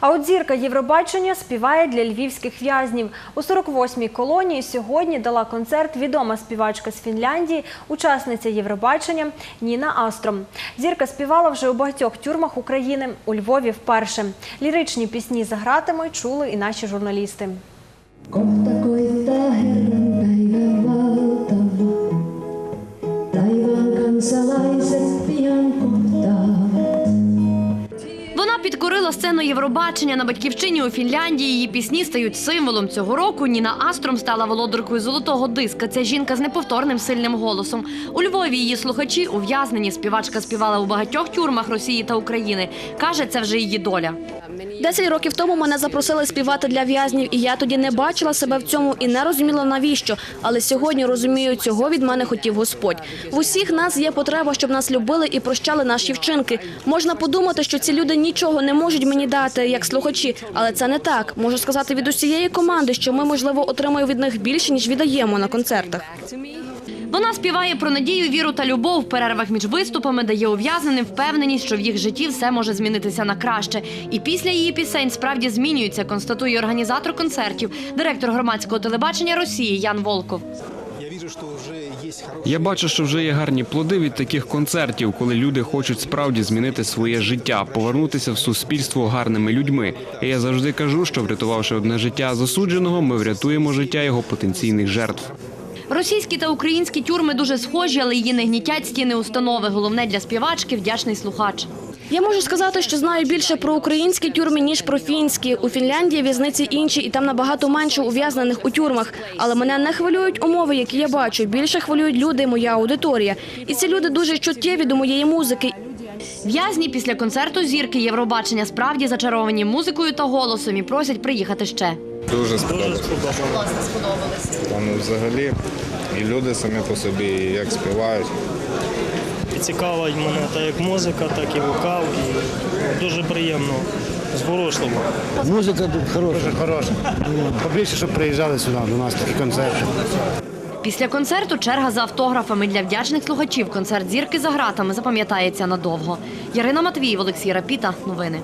А от зірка Євробачення співає для львівських в'язнів. У 48-й колонії сьогодні дала концерт відома співачка з Фінляндії, учасниця Євробачення Ніна Астром. Зірка співала вже у багатьох тюрмах України у Львові вперше. Ліричні пісні за чули і наші журналісти. Підкорила сцену Євробачення на батьківщині у Фінляндії. Її пісні стають символом цього року. Ніна Астром стала володаркою золотого диска. Ця жінка з неповторним сильним голосом. У Львові її слухачі ув'язнені. Співачка співала у багатьох тюрмах Росії та України. Каже, це вже її доля. Десять років тому мене запросили співати для в'язнів, і я тоді не бачила себе в цьому і не розуміла навіщо. Але сьогодні розумію, цього від мене хотів Господь. В усіх нас є потреба, щоб нас любили і прощали наші вчинки. Можна подумати, що ці люди нічого не можуть мені дати, як слухачі, але це не так. Можу сказати від усієї команди, що ми можливо отримуємо від них більше ніж віддаємо на концертах. Вона співає про надію, віру та любов. В перервах між виступами дає ув'язненим впевненість, що в їх житті все може змінитися на краще. І після її пісень справді змінюється, констатує організатор концертів, директор громадського телебачення Росії Ян Волков. Я бачу, що вже є гарні плоди від таких концертів, коли люди хочуть справді змінити своє життя, повернутися в суспільство гарними людьми. І я завжди кажу, що врятувавши одне життя засудженого, ми врятуємо життя його потенційних жертв. Російські та українські тюрми дуже схожі, але її не гнітять стіни установи. Головне для співачки вдячний слухач. Я можу сказати, що знаю більше про українські тюрми ніж про фінські. У Фінляндії в'язниці інші, і там набагато менше ув'язнених у тюрмах. Але мене не хвилюють умови, які я бачу. Більше хвилюють люди, моя аудиторія. І ці люди дуже чуттєві до моєї музики. В'язні після концерту зірки Євробачення справді зачаровані музикою та голосом і просять приїхати ще. Дуже сподобалось. Там взагалі і люди самі по собі, і як співають. І цікавить мене так як музика, так і вокал. І дуже приємно, зворушливо. Музика тут хороша. Дуже хороша. Побільше, щоб приїжджали сюди до нас такі концерти. Після концерту черга за автографами для вдячних слухачів. Концерт зірки за гратами запам'ятається надовго. Ярина Матвіїв, Олексій Рапіта. Новини.